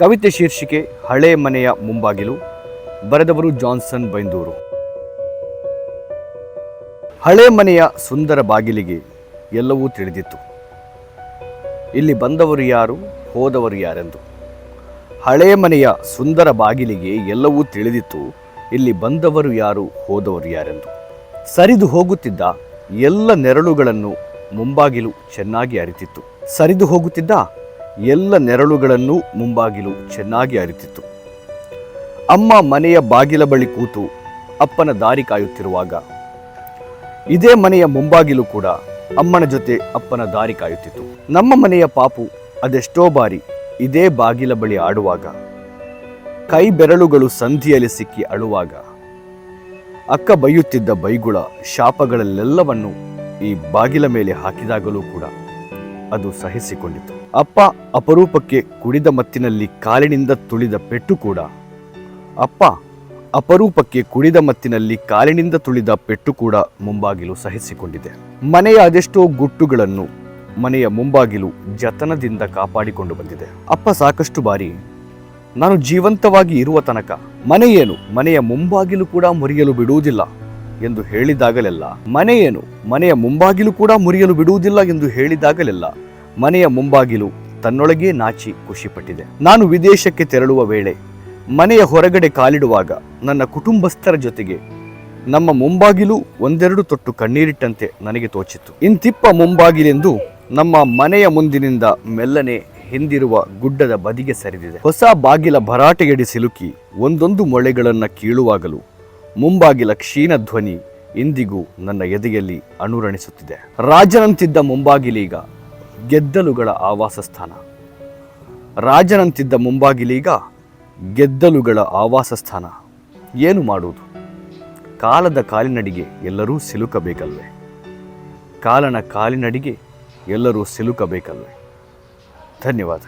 ಕವಿತೆ ಶೀರ್ಷಿಕೆ ಹಳೆ ಮನೆಯ ಮುಂಬಾಗಿಲು, ಬರೆದವರು ಜಾನ್ಸನ್ ಬೈಂದೂರು. ಹಳೆ ಮನೆಯ ಸುಂದರ ಬಾಗಿಲಿಗೆ ಎಲ್ಲವೂ ತಿಳಿದಿತ್ತು. ಇಲ್ಲಿ ಬಂದವರು ಯಾರು, ಹೋದವರು ಯಾರೆಂದು. ಹಳೆ ಮನೆಯ ಸುಂದರ ಬಾಗಿಲಿಗೆ ಎಲ್ಲವೂ ತಿಳಿದಿತ್ತು, ಇಲ್ಲಿ ಬಂದವರು ಯಾರು, ಹೋದವರು ಯಾರೆಂದು. ಸರಿದು ಹೋಗುತ್ತಿದ್ದ ಎಲ್ಲ ನೆರಳುಗಳನ್ನು ಮುಂಬಾಗಿಲು ಚೆನ್ನಾಗಿ ಅರಿತಿತ್ತು. ಸರಿದು ಹೋಗುತ್ತಿದ್ದ ಎಲ್ಲ ನೆರಳುಗಳನ್ನು ಮುಂಬಾಗಿಲು ಚೆನ್ನಾಗಿ ಅರಿತಿತ್ತು. ಅಮ್ಮ ಮನೆಯ ಬಾಗಿಲ ಬಳಿ ಕೂತು ಅಪ್ಪನ ದಾರಿ ಕಾಯುತ್ತಿರುವಾಗ, ಇದೇ ಮನೆಯ ಮುಂಬಾಗಿಲು ಕೂಡ ಅಮ್ಮನ ಜೊತೆ ಅಪ್ಪನ ದಾರಿ ಕಾಯುತ್ತಿತ್ತು. ನಮ್ಮ ಮನೆಯ ಪಾಪು ಅದೆಷ್ಟೋ ಬಾರಿ ಇದೇ ಬಾಗಿಲ ಬಳಿ ಆಡುವಾಗ, ಕೈ ಬೆರಳುಗಳು ಸಂಧಿಯಲ್ಲಿ ಸಿಕ್ಕಿ ಅಳುವಾಗ, ಅಕ್ಕ ಬೈಯುತ್ತಿದ್ದ ಬೈಗುಳ ಶಾಪಗಳಲ್ಲೆಲ್ಲವನ್ನು ಈ ಬಾಗಿಲ ಮೇಲೆ ಹಾಕಿದಾಗಲೂ ಕೂಡ ಅದು ಸಹಿಸಿಕೊಂಡಿತು. ಅಪ್ಪ ಅಪರೂಪಕ್ಕೆ ಕುಡಿದ ಮತ್ತಿನಲ್ಲಿ ಕಾಲಿನಿಂದ ತುಳಿದ ಪೆಟ್ಟು ಕೂಡ. ಅಪ್ಪ ಅಪರೂಪಕ್ಕೆ ಕುಡಿದ ಮತ್ತಿನಲ್ಲಿ ಕಾಲಿನಿಂದ ತುಳಿದ ಪೆಟ್ಟು ಕೂಡ ಮುಂಬಾಗಿಲು ಸಹಿಸಿಕೊಂಡಿದೆ. ಮನೆಯ ಅದೆಷ್ಟೋ ಗುಟ್ಟುಗಳನ್ನು ಮನೆಯ ಮುಂಬಾಗಿಲು ಜತನದಿಂದ ಕಾಪಾಡಿಕೊಂಡು ಬಂದಿದೆ. ಅಪ್ಪ ಸಾಕಷ್ಟು ಬಾರಿ, ನಾನು ಜೀವಂತವಾಗಿ ಇರುವ ತನಕ ಮನೆಯೇನು, ಮನೆಯ ಮುಂಬಾಗಿಲು ಕೂಡ ಮುರಿಯಲು ಬಿಡುವುದಿಲ್ಲ. ಎಂದು ಹೇಳಿದಾಗಲೆಲ್ಲ, ಮನೆಯೇನು? ಮನೆಯ ಮುಂಬಾಗಿಲು ಕೂಡ ಮುರಿಯಲು ಬಿಡುವುದಿಲ್ಲ ಎಂದು ಹೇಳಿದಾಗಲೆಲ್ಲ, ಮನೆಯ ಮುಂಬಾಗಿಲು ತನ್ನೊಳಗೇ ನಾಚಿ ಖುಷಿಪಟ್ಟಿದೆ. ನಾನು ವಿದೇಶಕ್ಕೆ ತೆರಳುವ ವೇಳೆ, ಮನೆಯ ಹೊರಗಡೆ ಕಾಲಿಡುವಾಗ ನನ್ನ ಕುಟುಂಬಸ್ಥರ ಜೊತೆಗೆ ನಮ್ಮ ಮುಂಬಾಗಿಲು ಒಂದೆರಡು ತೊಟ್ಟು ಕಣ್ಣೀರಿಟ್ಟಂತೆ ನನಗೆ ತೋಚಿತ್ತು. ಇಂತಿಪ್ಪ ಮುಂಬಾಗಿಲೆಂದು ನಮ್ಮ ಮನೆಯ ಮುಂದಿನಿಂದ ಮೆಲ್ಲನೆ ಹಿಂದಿರುವ ಗುಡ್ಡದ ಬದಿಗೆ ಸರಿದಿದೆ. ಹೊಸ ಬಾಗಿಲ ಭರಾಟೆಯಡಿ ಸಿಲುಕಿ ಒಂದೊಂದು ಮೊಳೆಗಳನ್ನು ಕೀಳುವಾಗಲೂ ಮುಂಬಾಗಿಲ ಕ್ಷೀಣ ಧ್ವನಿ ಇಂದಿಗೂ ನನ್ನ ಎದೆಯಲ್ಲಿ ಅನುರಣಿಸುತ್ತಿದೆ ರಾಜನಂತಿದ್ದ ಮುಂಬಾಗಿಲೀಗ ಗೆದ್ದಲುಗಳ ಆವಾಸ ಸ್ಥಾನ ರಾಜನಂತಿದ್ದ ಮುಂಬಾಗಿಲೀಗ ಗೆದ್ದಲುಗಳ ಆವಾಸ ಸ್ಥಾನ ಏನು ಮಾಡುವುದು? ಕಾಲದ ಕಾಲಿನಡಿಗೆ ಎಲ್ಲರೂ ಸಿಲುಕಬೇಕಲ್ವೇ? ಕಾಲನ ಕಾಲಿನಡಿಗೆ ಎಲ್ಲರೂ ಸಿಲುಕಬೇಕಲ್ವೇ? ಧನ್ಯವಾದ.